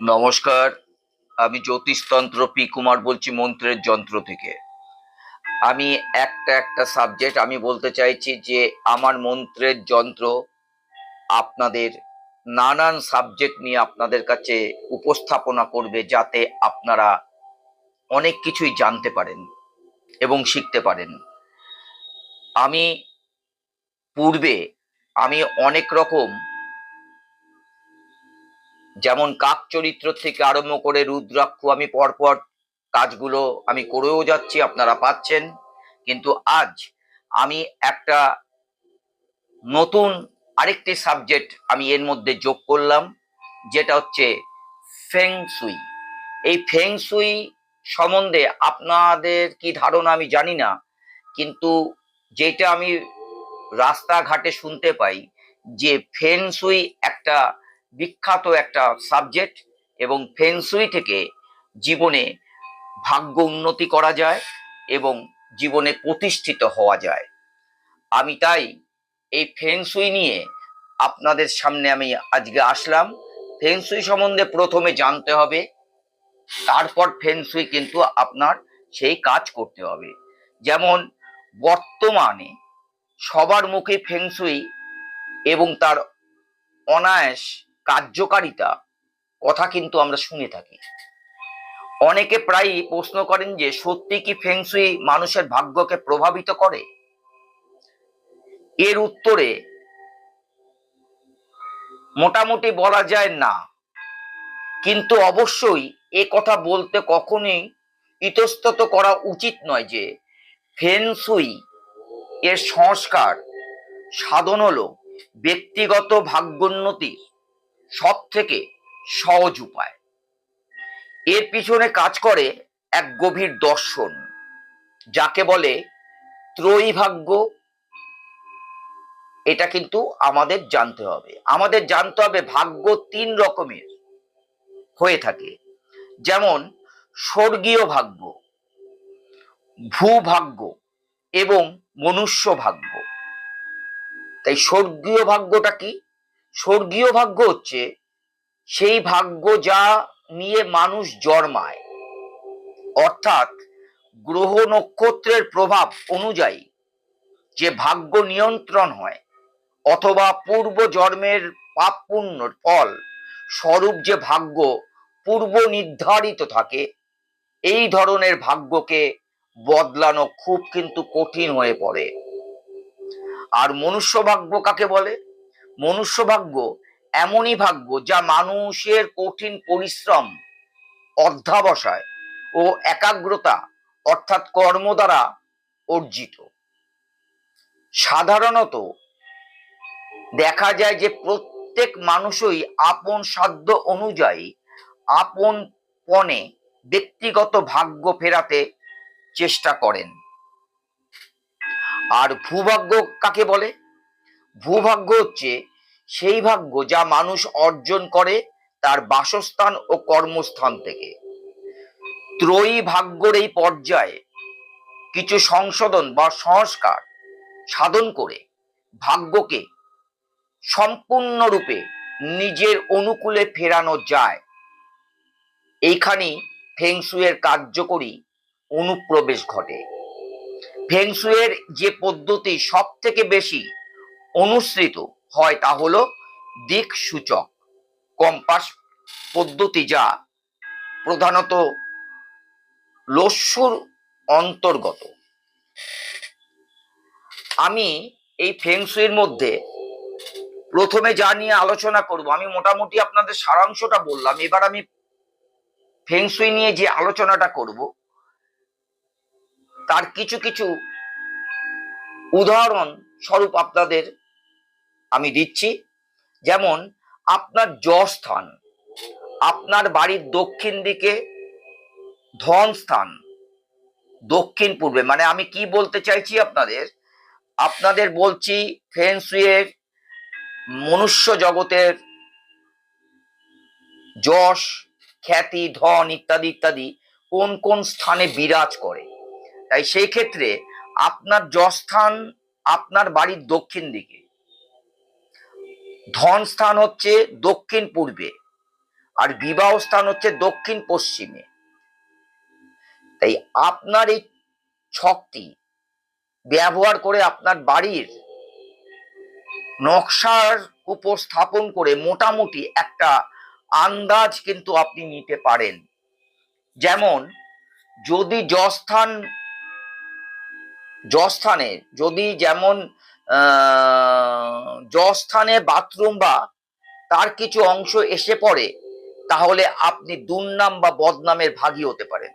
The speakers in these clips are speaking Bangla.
নমস্কার, আমি জ্যোতিষতন্ত্র পি কুমার বলছি মন্ত্রের যন্ত্র থেকে। আমি একটা একটা সাবজেক্ট আমি বলতে চাইছি যে, আমার মন্ত্রের যন্ত্র আপনাদের নানান সাবজেক্ট নিয়ে আপনাদের কাছে উপস্থাপনা করবে যাতে আপনারা অনেক কিছুই জানতে পারেন এবং শিখতে পারেন। আমি পূর্বে আমি অনেক রকম যেমন কাক চরিত্র থেকে আরম্ভ করে রুদ্রাক্ষ, আমি পরপর কাজগুলো আমি করেও যাচ্ছি, আপনারা পাচ্ছেন। কিন্তু আজ আমি একটা নতুন আরেকটি সাবজেক্ট আমি এর মধ্যে যোগ করলাম, যেটা হচ্ছে ফেংসুই এই ফেংসুই সম্বন্ধে আপনাদের কি ধারণা আমি জানি না, কিন্তু যেটা আমি রাস্তাঘাটে শুনতে পাই যে ফেংসুই একটা বিখ্যাত একটা সাবজেক্ট এবং ফেংসুই থেকে জীবনে ভাগ্য উন্নতি করা যায় এবং জীবনে প্রতিষ্ঠিত হওয়া যায়। আমি তাই এই ফেংসুই নিয়ে আপনাদের সামনে আমি আজকে আসলাম। ফেংসুই সম্বন্ধে প্রথমে জানতে হবে, তারপর ফেংসুই কিন্তু আপনার সেই কাজ করতে হবে। যেমন, বর্তমানে সবার মুখে ফেংসুই এবং তার অনায়াস কার্যকারিতা কথা কিন্তু আমরা শুনে থাকি। অনেকে প্রায়ই প্রশ্ন করেন যে, সত্যি কি ফেংসুই মানুষের ভাগ্যকে প্রভাবিত করে? এর উত্তরে মোটামুটি বলা যায় না। কিন্তু অবশ্যই এ কথা বলতে কখনোই ইতস্তত করা উচিত নয় যে ফেনসুই এর সংস্কার সাধন হলো ব্যক্তিগত ভাগ্যোন্নতির সব থেকে সহজ উপায়। এর পিছনে কাজ করে এক গভীর দর্শন, যাকে বলে ত্রয়ী ভাগ্য এটা কিন্তু আমাদের জানতে হবে। আমাদের জানতে হবে ভাগ্য তিন রকমের হয়ে থাকে। যেমন, স্বর্গীয় ভাগ্য, ভূভাগ্য এবং মনুষ্য ভাগ্য। তাই স্বর্গীয় ভাগ্যটা কি? স্বর্গীয় ভাগ্য হচ্ছে সেই ভাগ্য যা নিয়ে মানুষ জন্মায়। অর্থাৎ গ্রহ নক্ষত্রের প্রভাব অনুযায়ী যে ভাগ্য নিয়ন্ত্রণ হয়, অথবা পূর্ব জন্মের পাপ পুণ্যর ফল স্বরূপ যে ভাগ্য পূর্ব নির্ধারিত থাকে, এই ধরনের ভাগ্যকে বদলানো খুব কিন্তু কঠিন হয়ে পড়ে। আর মনুষ্য ভাগ্য কাকে বলে? মনুষ্য ভাগ্য এমনই ভাগ্য যা মানুষের কঠিন পরিশ্রম, অধ্যাবসায় ও একাগ্রতা অর্থাৎ কর্ম দ্বারা অর্জিত। সাধারণত দেখা যায় যে প্রত্যেক মানুষই আপন সাধ্য অনুযায়ী আপন পণে ব্যক্তিগত ভাগ্য ফেরাতে চেষ্টা করেন। আর ভূভাগ্য কাকে বলে? ভূভাগ্য হচ্ছে সেই ভাগ্য যা মানুষ অর্জন করে তার বাসস্থান ও কর্মস্থান থেকে। ত্রয়ী ভাগ্যর এই পর্যায়ে কিছু সংশোধন বা সংস্কার সাধন করে ভাগ্যকে সম্পূর্ণরূপে নিজের অনুকূলে ফেরানো যায়। এইখানেই ফেংসুয়ের কার্যকরী অনুপ্রবেশ ঘটে। ফেংসুয়ের যে পদ্ধতি সব থেকে বেশি অনুসৃত হয় তা হলো দিক সূচক কম্পাস পদ্ধতি যা প্রধানত লস্যুর অন্তর্গত। আমি এই ফেংসুইয়ের মধ্যে প্রথমে যা নিয়ে আলোচনা করব, আমি মোটামুটি আপনাদের সারাংশটা বললাম, এবার আমি ফেংসুই নিয়ে যে আলোচনাটা করব, তার কিছু কিছু উদাহরণ স্বরূপ আপনাদের আমি দিচ্ছি। যেমন, আপনার স্থান আপনার বাড়ির দক্ষিণ দিকে ধন স্থান দক্ষিণ পূর্বে। মানে আমি কি বলতে চাইছি আপনাদের? আপনাদের বলছি ফেন্সুয়ের মনুষ্য জগতের যশ, খ্যাতি, ধন ইত্যাদি ইত্যাদি কোন কোন স্থানে বিরাজ করে। তাই সেই ক্ষেত্রে আপনার যস্থান আপনার বাড়ির দক্ষিণ দিকে। ধন স্থান হচ্ছে দক্ষিণ পূর্বে আর বিবাহ স্থান হচ্ছে দক্ষিণ পশ্চিমে। তাই আপনার এই ছকটি ব্যবহার করে আপনার বাড়ির নকশার উপর স্থাপন করে মোটামুটি একটা আন্দাজ কিন্তু আপনি নিতে পারেন। যেমন, যদি যস্থান যস্থানে যদি যেমন যস্থানে বাথরুম বা তার কিছু অংশ এসে পড়ে, তাহলে আপনি দুর্নাম বা বদনামের ভাগী হতে পারেন।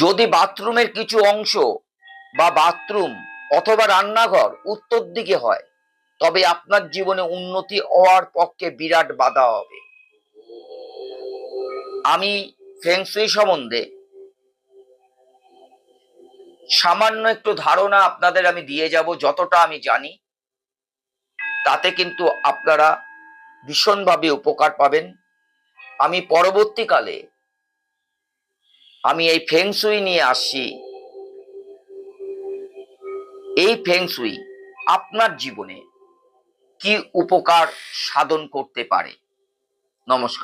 যদি বাথরুমের কিছু অংশ বা বাথরুম অথবা রান্নাঘর উত্তর দিকে হয়, তবে আপনার জীবনে উন্নতি হওয়ার পক্ষে বিরাট বাধা হবে। আমি ফেংসুই সম্বন্ধে সামান্য একটু ধারণা আপনাদের আমি দিয়ে যাব, যতটা আমি জানি। তাতে কিন্তু আপনারা ভীষণভাবে উপকার পাবেন। আমি পরবর্তীকালে আমি এই ফেংসুই নিয়ে আসছি। এই ফেংসুই আপনার জীবনে কি উপকার সাধন করতে পারে? নমস্কার।